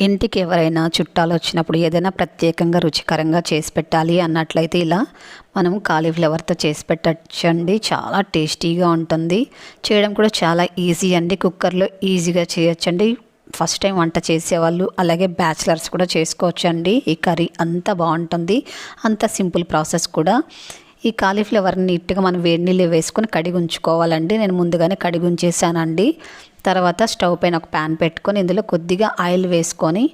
ఇంటికి ఎవరైనా చుట్టాలు వచ్చినప్పుడు ఏదైనా ప్రత్యేకంగా రుచికరంగా చేసి పెట్టాలి అన్నట్లయితే ఇలా మనం కాలీఫ్లవర్తో చేసి పెట్టచ్చండి. చాలా టేస్టీగా ఉంటుంది. చేయడం కూడా చాలా ఈజీ అండి. కుక్కర్లో ఈజీగా చేయొచ్చండి. ఫస్ట్ టైం వంట చేసేవాళ్ళు అలాగే బ్యాచిలర్స్ కూడా చేసుకోవచ్చండి. ఈ కర్రీ అంత బాగుంటుంది. అంత సింపుల్ ప్రాసెస్ కూడా. ఈ కాలీఫ్లవర్ని నీట్గా మనం వేడి నీళ్ళు వేసుకొని కడిగి ఉంచుకోవాలండి. నేను ముందుగానే కడిగి ఉంచేసానండి. తర్వాత స్టవ్ పైన ఒక ప్యాన్ పెట్టుకొని ఇందులో కొద్దిగా ఆయిల్ వేసుకొని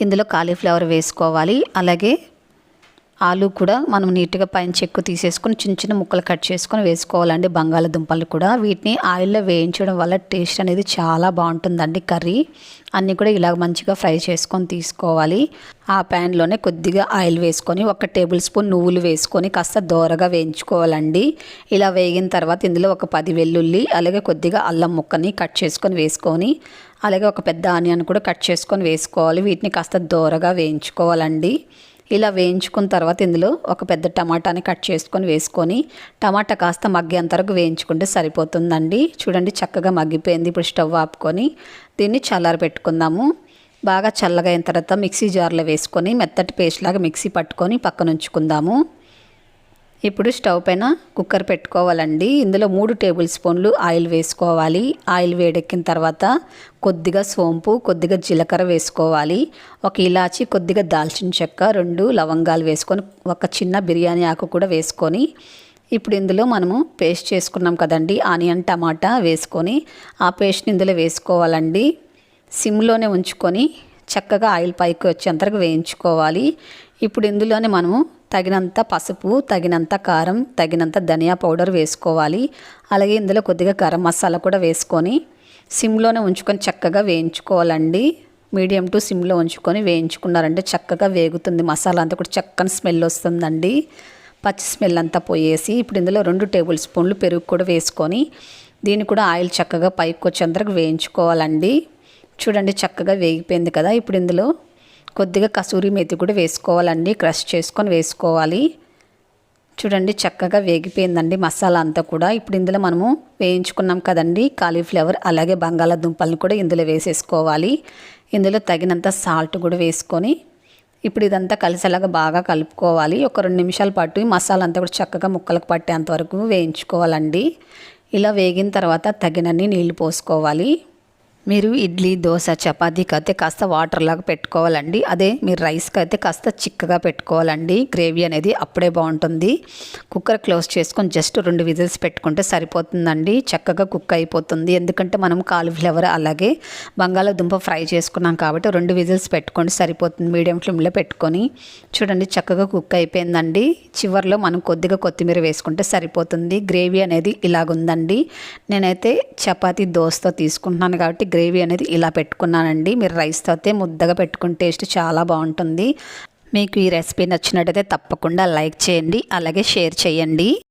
ఇందులో కాలీఫ్లవర్ వేసుకోవాలి. అలాగే ఆలు కూడా మనం నీట్గా పైన చెక్కు తీసేసుకొని చిన్న చిన్న ముక్కలు కట్ చేసుకొని వేసుకోవాలండి. బంగాళదుంపలు కూడా. వీటిని ఆయిల్లో వేయించడం వల్ల టేస్ట్ అనేది చాలా బాగుంటుందండి కర్రీ. అన్నీ కూడా ఇలా మంచిగా ఫ్రై చేసుకొని తీసుకోవాలి. ఆ ప్యాన్లోనే కొద్దిగా ఆయిల్ వేసుకొని ఒక టేబుల్ స్పూన్ నువ్వులు వేసుకొని కాస్త దోరగా వేయించుకోవాలండి. ఇలా వేగిన తర్వాత ఇందులో ఒక పది వెల్లుల్లి అలాగే కొద్దిగా అల్లం ముక్కని కట్ చేసుకొని వేసుకొని అలాగే ఒక పెద్ద ఆనియన్ కూడా కట్ చేసుకొని వేసుకోవాలి. వీటిని కాస్త దోరగా వేయించుకోవాలండి. ఇలా వేయించుకున్న తర్వాత ఇందులో ఒక పెద్ద టమాటాని కట్ చేసుకొని వేసుకొని టమాటా కాస్త మగ్గేంత వరకు వేయించుకుంటే సరిపోతుందండి. చూడండి చక్కగా మగ్గిపోయింది. ఇప్పుడు స్టవ్ ఆపుకొని దీన్ని చల్లారి పెట్టుకుందాము. బాగా చల్లగా అయిన తర్వాత మిక్సీ జార్లో వేసుకొని మెత్తటి పేస్ట్ లాగా మిక్సీ పట్టుకొని పక్కన ఉంచుకుందాము. ఇప్పుడు స్టవ్ పైన కుక్కర్ పెట్టుకోవాలండి. ఇందులో మూడు టేబుల్ స్పూన్లు ఆయిల్ వేసుకోవాలి. ఆయిల్ వేడెక్కిన తర్వాత కొద్దిగా సోంపు కొద్దిగా జీలకర్ర వేసుకోవాలి. ఒక ఇలాచి కొద్దిగా దాల్చిన చెక్క రెండు లవంగాలు వేసుకొని ఒక చిన్న బిర్యానీ ఆకు కూడా వేసుకొని ఇప్పుడు ఇందులో మనము పేస్ట్ చేసుకున్నాం కదండి ఆనియన్ టమాటా వేసుకొని ఆ పేస్ట్ని ఇందులో వేసుకోవాలండి. సిమ్లోనే ఉంచుకొని చక్కగా ఆయిల్ పైకి వచ్చేంతవరకు వేయించుకోవాలి. ఇప్పుడు ఇందులోనే మనము తగినంత పసుపు తగినంత కారం తగినంత ధనియా పౌడర్ వేసుకోవాలి. అలాగే ఇందులో కొద్దిగా గరం మసాలా కూడా వేసుకొని సిమ్లోనే ఉంచుకొని చక్కగా వేయించుకోవాలండి. మీడియం టు సిమ్లో ఉంచుకొని వేయించుకున్నారంటే చక్కగా వేగుతుంది. మసాలా అంతా కూడా చక్కని స్మెల్ వస్తుందండి. పచ్చి స్మెల్ అంతా పోయేసి ఇప్పుడు ఇందులో రెండు టేబుల్ స్పూన్లు పెరుగు కూడా వేసుకొని దీన్ని కూడా ఆయిల్ చక్కగా పైకి వచ్చేంతరకు వేయించుకోవాలండి. చూడండి చక్కగా వేగిపోయింది కదా. ఇప్పుడు ఇందులో కొద్దిగా కసూరి మెతి కూడా వేసుకోవాలండి. క్రష్ చేసుకొని వేసుకోవాలి. చూడండి చక్కగా వేగిపోయిందండి మసాలా అంతా కూడా. ఇప్పుడు ఇందులో మనము వేయించుకున్నాం కదండి కాలీఫ్లవర్ అలాగే బంగాళాదుంపలను కూడా ఇందులో వేసేసుకోవాలి. ఇందులో తగినంత సాల్ట్ కూడా వేసుకొని ఇప్పుడు ఇదంతా కలిసేలాగా బాగా కలుపుకోవాలి. ఒక రెండు నిమిషాల పాటు మసాలా అంతా కూడా చక్కగా ముక్కలకు పట్టేంత వరకు వేయించుకోవాలండి. ఇలా వేగిన తర్వాత తగినన్ని నీళ్ళు పోసుకోవాలి. మీరు ఇడ్లీ దోశ చపాతీకి అయితే కాస్త వాటర్ లాగా పెట్టుకోవాలండి. అదే మీరు రైస్కి అయితే కాస్త చిక్కగా పెట్టుకోవాలండి. గ్రేవీ అనేది అప్పుడే బాగుంటుంది. కుక్కర్ క్లోజ్ చేసుకొని జస్ట్ రెండు విజిల్స్ పెట్టుకుంటే సరిపోతుందండి. చక్కగా కుక్ అయిపోతుంది. ఎందుకంటే మనం కాలిఫ్లవర్ అలాగే బంగాళాదుంప ఫ్రై చేసుకున్నాం కాబట్టి రెండు విజిల్స్ పెట్టుకోండి సరిపోతుంది. మీడియం ఫ్లేమ్లో పెట్టుకొని చూడండి చక్కగా కుక్ అయిపోయిందండి. చివరిలో మనం కొద్దిగా కొత్తిమీర వేసుకుంటే సరిపోతుంది. గ్రేవీ అనేది ఇలాగుందండి. నేనైతే చపాతీ దోశతో తీసుకుంటున్నాను కాబట్టి గ్రేవీ అనేది ఇలా పెట్టుకున్నానండి. మీరు రైస్తో అయితే ముద్దగా పెట్టుకుని టేస్ట్ చాలా బాగుంటుంది. మీకు ఈ రెసిపీ నచ్చినట్టయితే తప్పకుండా లైక్ చేయండి. అలాగే షేర్ చేయండి.